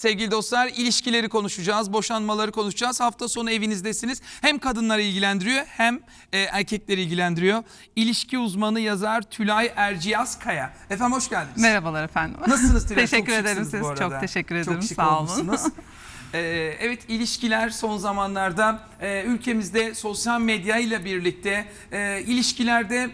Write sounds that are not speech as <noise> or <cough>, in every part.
Sevgili dostlar ilişkileri konuşacağız, boşanmaları konuşacağız. Hafta sonu evinizdesiniz. Hem kadınları ilgilendiriyor hem e, erkekleri ilgilendiriyor. İlişki uzmanı yazar Tülay Erciyaz Kaya. Efendim hoş geldiniz. Merhabalar efendim. Nasılsınız Tülay? <laughs> teşekkür Çok ederim siz. Çok teşekkür Çok ederim. şık Sağ olun. Ee, <laughs> evet ilişkiler son zamanlarda e, ülkemizde sosyal medya ile birlikte e, ilişkilerde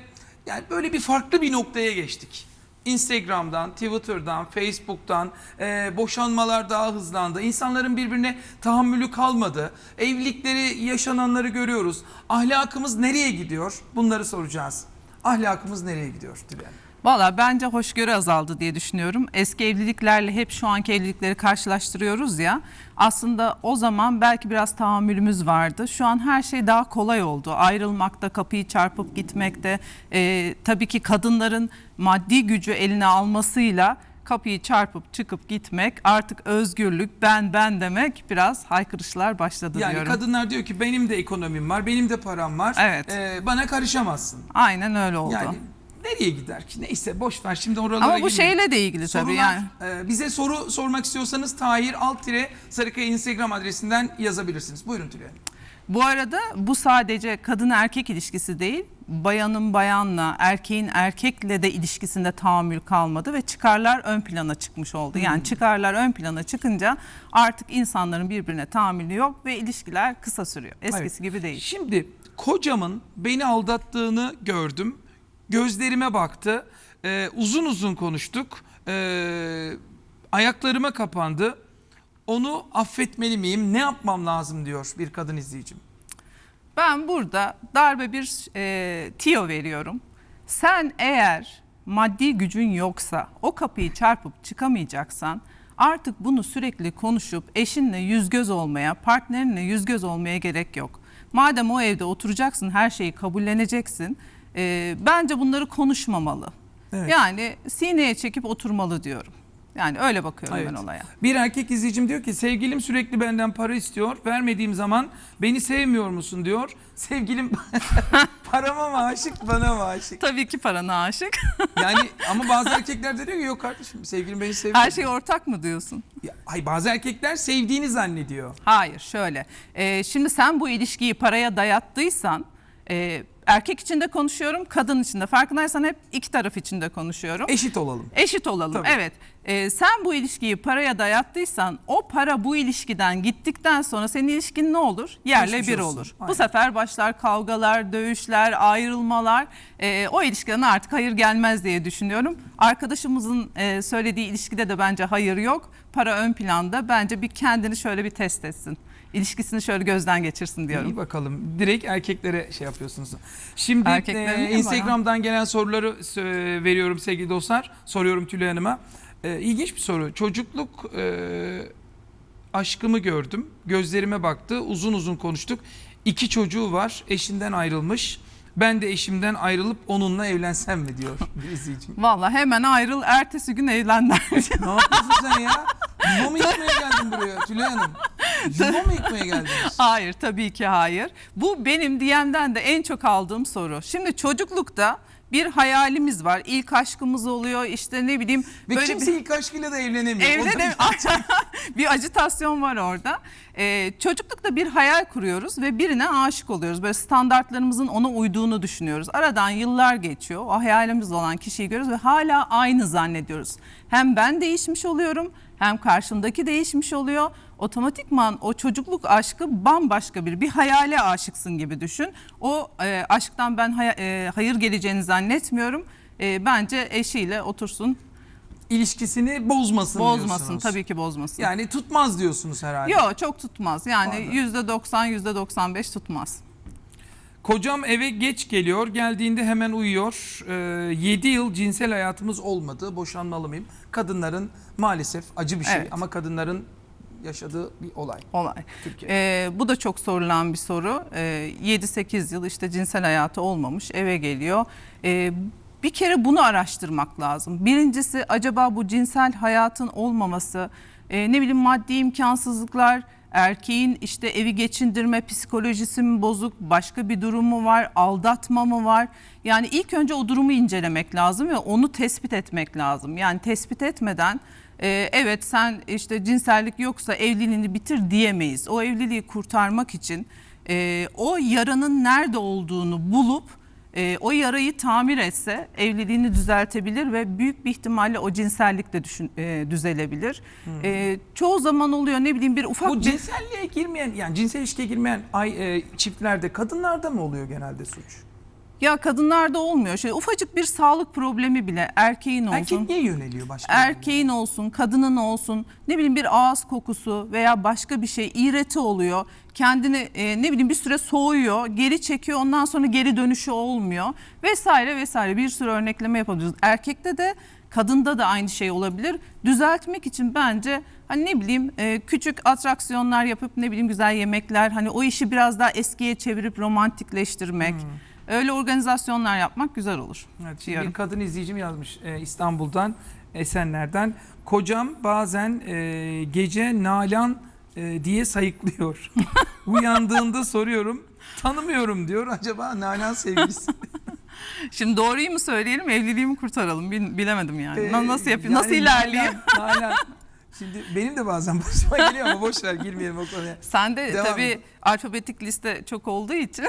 yani böyle bir farklı bir noktaya geçtik. Instagram'dan, Twitter'dan, Facebook'tan e, boşanmalar daha hızlandı. İnsanların birbirine tahammülü kalmadı. Evlilikleri yaşananları görüyoruz. Ahlakımız nereye gidiyor? Bunları soracağız. Ahlakımız nereye gidiyor Tülay? Valla bence hoşgörü azaldı diye düşünüyorum. Eski evliliklerle hep şu anki evlilikleri karşılaştırıyoruz ya. Aslında o zaman belki biraz tahammülümüz vardı. Şu an her şey daha kolay oldu. Ayrılmakta, kapıyı çarpıp gitmekte. Ee, tabii ki kadınların maddi gücü eline almasıyla kapıyı çarpıp çıkıp gitmek artık özgürlük ben ben demek biraz haykırışlar başladı Yani diyorum. kadınlar diyor ki benim de ekonomim var, benim de param var. Evet. Ee, bana karışamazsın. Aynen öyle oldu. Yani nereye gider ki? Neyse boş ver şimdi oralara Ama bu girmeyelim. şeyle de ilgili tabii Sorular, yani. e, bize soru sormak istiyorsanız Tahir Altire Sarıkaya Instagram adresinden yazabilirsiniz. Buyurun Tülay. Hanım. Bu arada bu sadece kadın erkek ilişkisi değil, bayanın bayanla, erkeğin erkekle de ilişkisinde tahammül kalmadı ve çıkarlar ön plana çıkmış oldu. Yani çıkarlar ön plana çıkınca artık insanların birbirine tahammülü yok ve ilişkiler kısa sürüyor. Eskisi Evet. gibi değil. Şimdi kocamın beni aldattığını gördüm. Gözlerime baktı. Ee, uzun uzun konuştuk. Ee, ayaklarıma kapandı. Onu affetmeli miyim? Ne yapmam lazım diyor bir kadın izleyicim. Ben burada darbe bir e, tiyo veriyorum. Sen eğer maddi gücün yoksa o kapıyı çarpıp çıkamayacaksan artık bunu sürekli konuşup eşinle yüz göz olmaya, partnerinle yüz göz olmaya gerek yok. Madem o evde oturacaksın, her şeyi kabulleneceksin. E, bence bunları konuşmamalı. Evet. Yani sineye çekip oturmalı diyorum. Yani öyle bakıyorum Evet. ben olaya. Bir erkek izleyicim diyor ki sevgilim sürekli benden para istiyor. Vermediğim zaman beni sevmiyor musun diyor. <laughs> Sevgilim <laughs> parama mı aşık bana mı aşık? Tabii ki parana aşık. <laughs> Yani ama bazı erkekler de diyor ki yok kardeşim sevgilim beni sevmiyor. Her şey ortak mı diyorsun? Ya, Hayır bazı erkekler sevdiğini zannediyor. Hayır şöyle. Ee, şimdi sen bu ilişkiyi paraya dayattıysan e, erkek için de konuşuyorum, kadın için de. Farkındaysan hep iki taraf için de konuşuyorum. Eşit olalım. Eşit olalım. Tabii. Evet. Ee, sen bu ilişkiyi paraya dayattıysan o para bu ilişkiden gittikten sonra senin ilişkin ne olur? Yerle Geçmiş bir olsun. olur. Aynen. Bu sefer başlar kavgalar, dövüşler, ayrılmalar. Ee, o ilişkiden artık hayır gelmez diye düşünüyorum. Arkadaşımızın e, söylediği ilişkide de bence hayır yok. Para ön planda. Bence bir kendini şöyle bir test etsin. İlişkisini şöyle gözden geçirsin diyorum. İyi bakalım. Direkt erkeklere şey yapıyorsunuz. Şimdi e, Instagram'dan gelen soruları sö- veriyorum sevgili dostlar. Soruyorum Tülay Hanım'a. E, ilginç bir soru. Çocukluk e, aşkımı gördüm. Gözlerime baktı. Uzun uzun konuştuk. İki çocuğu var. Eşinden ayrılmış. Ben de eşimden ayrılıp onunla evlensem mi diyor <laughs> bir izleyicim. Vallahi hemen ayrıl, ertesi gün evlenler. ne yapıyorsun sen ya? Mı yıkmaya geldin buraya Tülay Hanım? Yuva mı yıkmaya geldiniz? <laughs> Hayır tabii ki hayır. Bu benim DM'den de en çok aldığım soru. Şimdi çocuklukta bir hayalimiz var. İlk aşkımız oluyor işte ne bileyim. Ve böyle kimse bir... ilk aşkıyla da evlenemiyor. De <laughs> bir acitasyon var orada. Ee, çocuklukta bir hayal kuruyoruz ve birine aşık oluyoruz. Böyle standartlarımızın ona uyduğunu düşünüyoruz. Aradan yıllar geçiyor. O hayalimiz olan kişiyi görüyoruz ve hala aynı zannediyoruz. Hem ben değişmiş oluyorum hem karşımdaki değişmiş oluyor. Otomatikman o çocukluk aşkı bambaşka bir bir hayale aşıksın gibi düşün. O e, aşktan ben haya- e, hayır geleceğini zannetmiyorum. E, bence eşiyle otursun ilişkisini bozmasın Bozmasın diyorsunuz. tabii ki bozmasın. Yani tutmaz diyorsunuz herhalde. Yok çok tutmaz. Yani Pardon. yüzde 90 yüzde 95 tutmaz. Kocam eve geç geliyor. Geldiğinde hemen uyuyor. 7 yıl cinsel hayatımız olmadı. Boşanmalı mıyım? Kadınların maalesef acı bir şey Evet. ama kadınların yaşadığı bir olay. Olay. Türkiye. Ee, bu da çok sorulan bir soru. Ee, 7-8 yıl işte cinsel hayatı olmamış eve geliyor. Ee, bir kere bunu araştırmak lazım. Birincisi acaba bu cinsel hayatın olmaması e, ne bileyim maddi imkansızlıklar erkeğin işte evi geçindirme psikolojisi mi bozuk başka bir durum mu var aldatma mı var yani ilk önce o durumu incelemek lazım ve onu tespit etmek lazım yani tespit etmeden e, evet sen işte cinsellik yoksa evliliğini bitir diyemeyiz. O evliliği kurtarmak için e, o yaranın nerede olduğunu bulup e, o yarayı tamir etse evliliğini düzeltebilir ve büyük bir ihtimalle o cinsellik de düşün, e, düzelebilir. E, çoğu zaman oluyor ne bileyim bir ufak Bu bir cinselliğe girmeyen yani cinsel ilişkiye girmeyen ay, e, çiftlerde kadınlarda mı oluyor genelde suç? Ya kadınlarda olmuyor. Şey ufacık bir sağlık problemi bile erkeğin olsun. Erkek niye yöneliyor başka? erkeğin olsun, kadının olsun, ne bileyim bir ağız kokusu veya başka bir şey iğreti oluyor. Kendini e, ne bileyim bir süre soğuyor, geri çekiyor, ondan sonra geri dönüşü olmuyor vesaire vesaire bir sürü örnekleme yapabiliriz. Erkekte de kadında da aynı şey olabilir. Düzeltmek için bence hani ne bileyim e, küçük atraksiyonlar yapıp ne bileyim güzel yemekler hani o işi biraz daha eskiye çevirip romantikleştirmek. Öyle organizasyonlar yapmak güzel olur. Evet, diyorum. bir kadın izleyicim yazmış e, İstanbul'dan, Esenler'den. Kocam bazen e, gece Nalan e, diye sayıklıyor. <laughs> Uyandığında soruyorum, tanımıyorum diyor. Acaba Nalan sevgilisi? <laughs> Şimdi doğruyu mu söyleyelim, evliliği mi kurtaralım Bil- bilemedim yani. Ee, Na- nasıl yapayım, yani nasıl ilerleyeyim? Nalan, Nalan. Şimdi benim de bazen başıma <laughs> geliyor ama boş ver girmeyelim o konuya. Sen de Devam tabii et. alfabetik liste çok olduğu için.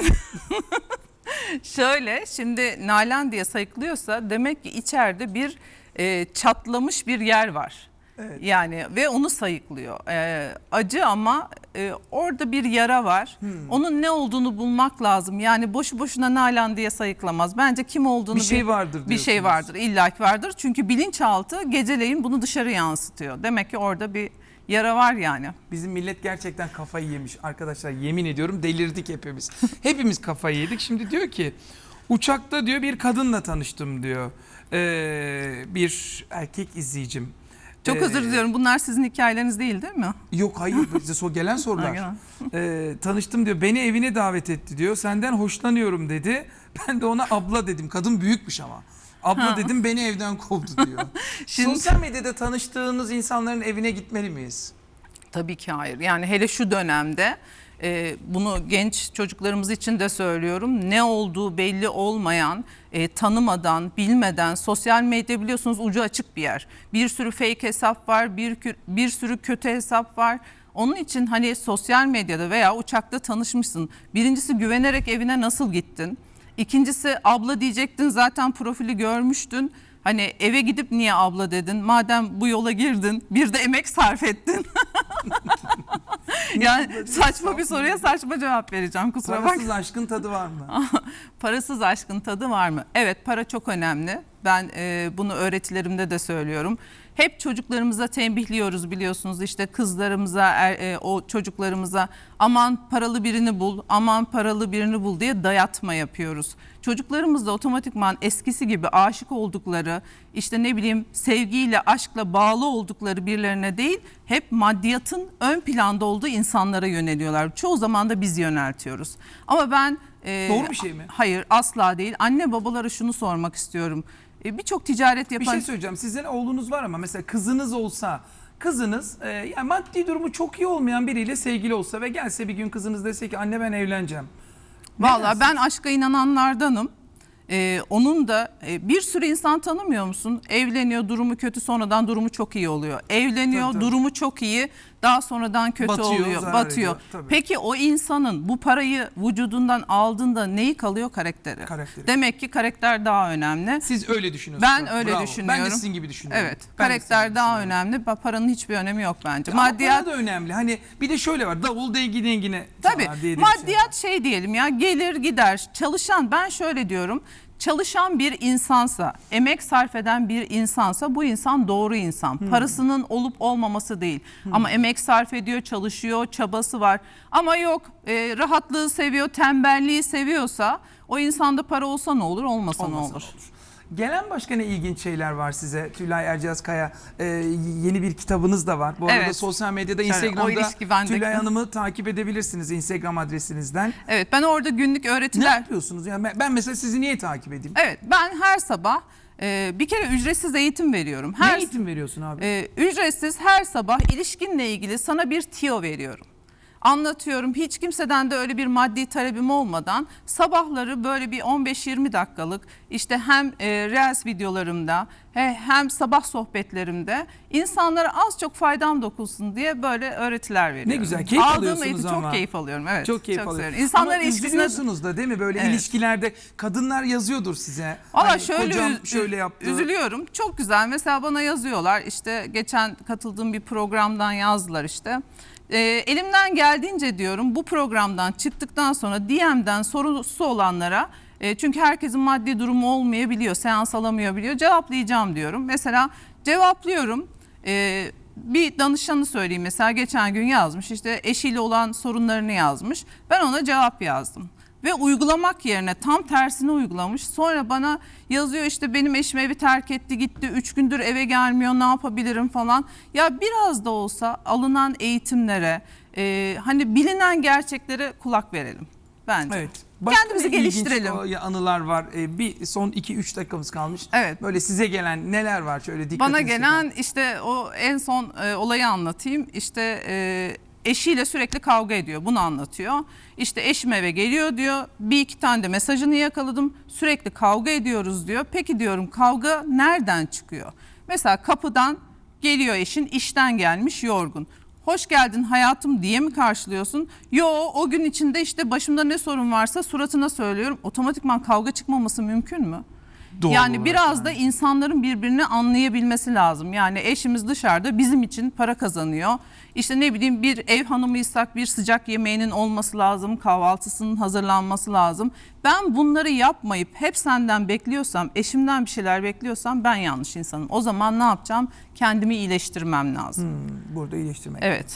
Şöyle şimdi Nalan diye sayıklıyorsa demek ki içeride bir e, çatlamış bir yer var. Evet. Yani ve onu sayıklıyor. E, acı ama e, orada bir yara var. Hmm. Onun ne olduğunu bulmak lazım. Yani boşu boşuna Nalan diye sayıklamaz. Bence kim olduğunu Bir şey vardır Bir şey diyorsunuz. vardır, illaki vardır. Çünkü bilinçaltı geceleyin bunu dışarı yansıtıyor. Demek ki orada bir yara var yani. Bizim millet gerçekten kafayı yemiş arkadaşlar yemin ediyorum delirdik hepimiz. <laughs> hepimiz kafayı yedik. Şimdi diyor ki uçakta diyor bir kadınla tanıştım diyor. Ee, bir erkek izleyicim. Çok Ee, özür diliyorum. Bunlar sizin hikayeleriniz değil değil mi? Yok hayır <laughs> bize so gelen sorular. Ee, tanıştım diyor beni evine davet etti diyor. Senden hoşlanıyorum dedi. Ben de ona abla dedim. Kadın büyükmüş ama. Abla Ha. dedim beni evden kovdu <laughs> diyor. Şimdi- Sosyal medyada tanıştığınız insanların evine gitmeli miyiz? Tabii ki hayır. Yani hele şu dönemde e, bunu genç çocuklarımız için de söylüyorum. Ne olduğu belli olmayan, e, tanımadan, bilmeden sosyal medya biliyorsunuz ucu açık bir yer. Bir sürü fake hesap var, bir kü- bir sürü kötü hesap var. Onun için hani sosyal medyada veya uçakta tanışmışsın. Birincisi güvenerek evine nasıl gittin? İkincisi abla diyecektin zaten profili görmüştün. Hani eve gidip niye abla dedin? Madem bu yola girdin bir de emek sarf ettin. <laughs> yani saçma bir soruya saçma cevap vereceğim kusura bakma. Parasız aşkın tadı var mı? <laughs> Parasız aşkın tadı var mı? Evet para çok önemli. Ben e, bunu öğretilerimde de söylüyorum. Hep çocuklarımıza tembihliyoruz biliyorsunuz işte kızlarımıza, er- e, o çocuklarımıza aman paralı birini bul, aman paralı birini bul diye dayatma yapıyoruz. Çocuklarımız da otomatikman eskisi gibi aşık oldukları, işte ne bileyim sevgiyle, aşkla bağlı oldukları birilerine değil, hep maddiyatın ön planda olduğu insanlara yöneliyorlar. Çoğu zaman da biz yöneltiyoruz. Ama ben e, Doğru bir şey mi? Hayır asla değil. Anne babalara şunu sormak istiyorum. E, Birçok ticaret Bir yapan şey söyleyeceğim. Sizin oğlunuz var ama mesela kızınız olsa kızınız e, yani maddi durumu çok iyi olmayan biriyle sevgili olsa ve gelse bir gün kızınız dese ki anne ben evleneceğim. Ne Valla ben aşka inananlardanım. Ee, onun da e, bir sürü insan tanımıyor musun? Evleniyor durumu kötü sonradan durumu çok iyi oluyor. Evleniyor Tabii, tabii. durumu çok iyi daha sonradan kötü Batıyor, oluyor. Batıyor. ediyor. Peki o insanın bu parayı vücudundan aldığında neyi kalıyor? Karakteri. Karakteri. Demek ki karakter daha önemli. Siz öyle düşünüyorsunuz. Ben öyle Bravo. düşünüyorum. Ben de sizin gibi düşünüyorum. Evet. Ben karakter daha önemli. Paranın hiçbir önemi yok bence. Ama Maddiyat da önemli. Hani bir de şöyle var. Davul dengi dengine Tabii şey maddiyat şey diyelim ya gelir gider çalışan ben şöyle diyorum çalışan bir insansa emek sarf eden bir insansa bu insan doğru insan. Hmm. parasının olup olmaması değil. Ama emek sarf ediyor çalışıyor çabası var. Ama yok e, rahatlığı seviyor tembelliği seviyorsa o insanda para olsa ne olur olmasa, Olmasa ne ne olur. Gelen başka ne ilginç şeyler var size? Tülay Erciyes Kaya e, yeni bir kitabınız da var. Bu arada Evet. sosyal medyada o Instagram'da. Tülay <laughs> Hanım'ı takip edebilirsiniz Instagram adresinizden. Evet ben orada günlük Ne öğretiler yapıyorsunuz? Yani ben, ben mesela sizi niye takip edeyim? evet ben her sabah e, bir kere ücretsiz eğitim veriyorum. Her ne eğitim veriyorsun abi? Ee, ücretsiz her sabah ilişkinle ilgili sana bir tiyo veriyorum. Anlatıyorum hiç kimseden de öyle bir maddi talebim olmadan sabahları böyle bir 15-20 dakikalık işte hem e, Reels videolarımda he- hem sabah sohbetlerimde insanlara az çok faydam dokunsun diye böyle öğretiler veriyorum. güzel, keyif Aldığım alıyorsunuz ama. çok keyif alıyorum. Evet. Çok keyif alıyor. seviyorum. İnsanlar Ama ilişkisine üzülüyorsunuz da değil mi böyle Evet. ilişkilerde kadınlar yazıyordur size. Valla Hani şöyle kocam üz- şöyle yaptı. üzülüyorum. Çok güzel. Mesela bana yazıyorlar. İşte geçen katıldığım bir programdan yazdılar işte. Ee, elimden geldiğince diyorum bu programdan çıktıktan sonra DM'den sorusu olanlara e, çünkü herkesin maddi durumu olmayabiliyor, seans alamayabiliyor. Cevaplayacağım diyorum. Mesela cevaplıyorum. Ee, bir danışanı söyleyeyim mesela geçen gün yazmış işte eşiyle olan sorunlarını yazmış. Ben ona cevap yazdım ve uygulamak yerine tam tersini uygulamış. Sonra bana yazıyor işte benim eşim evi terk etti gitti 3 gündür eve gelmiyor ne yapabilirim falan. Ya biraz da olsa alınan eğitimlere e, hani bilinen gerçeklere kulak verelim bence. Evet. Kendimizi ne ilginç geliştirelim. o anılar var. Ee, bir son 2-3 dakikamız kalmış. Evet. Böyle size gelen neler var şöyle dikkatinizi Bana çeken? gelen işte o en son e, olayı anlatayım. İşte e, eşiyle sürekli kavga ediyor. Bunu anlatıyor. İşte eşim eve geliyor diyor. Bir iki tane de mesajını yakaladım. Sürekli kavga ediyoruz diyor. Peki diyorum kavga nereden çıkıyor? Mesela kapıdan geliyor eşin işten gelmiş yorgun. Hoş geldin hayatım diye mi karşılıyorsun? Yo o gün içinde işte başımda ne sorun varsa suratına söylüyorum. Otomatikman kavga çıkmaması mümkün mü? Doğal yani olarak biraz da insanların birbirini anlayabilmesi lazım. Yani eşimiz dışarıda bizim için para kazanıyor. İşte ne bileyim bir ev hanımıysak bir sıcak yemeğinin olması lazım, kahvaltısının hazırlanması lazım. Ben bunları yapmayıp hep senden bekliyorsam, eşimden bir şeyler bekliyorsam ben yanlış insanım. O zaman ne yapacağım? Kendimi iyileştirmem lazım. Hmm, burada iyileştirmek. Evet.